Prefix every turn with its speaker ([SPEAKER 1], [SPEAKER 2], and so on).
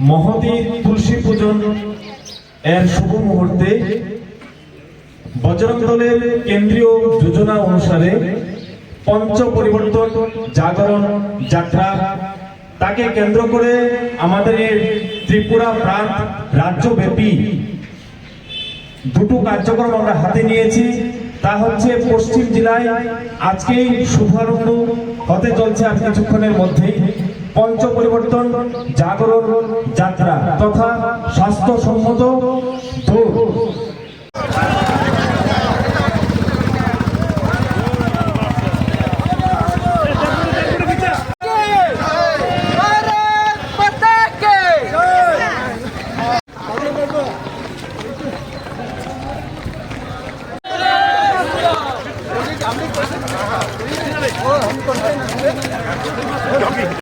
[SPEAKER 1] মহতী তুলসী পূজন এর শুভ মুহূর্তে বজরং দলের কেন্দ্রীয় যোজনা অনুসারে পঞ্চ পরিবর্তন, জাগরণ, যাত্রা, তাকে কেন্দ্র করে আমাদের ত্রিপুরা প্রান্ত রাজ্যব্যাপী দুটো কার্যক্রম আমরা হাতে নিয়েছি। তা হচ্ছে পশ্চিম জেলায় আজকেই শুভারম্ভ, হতে চলছে আর কিছুক্ষণের মধ্যেই। পঞ্চ পরিবর্তন জাগরণ যাত্রা তথা স্বাস্থ্যসম্মত দৌড়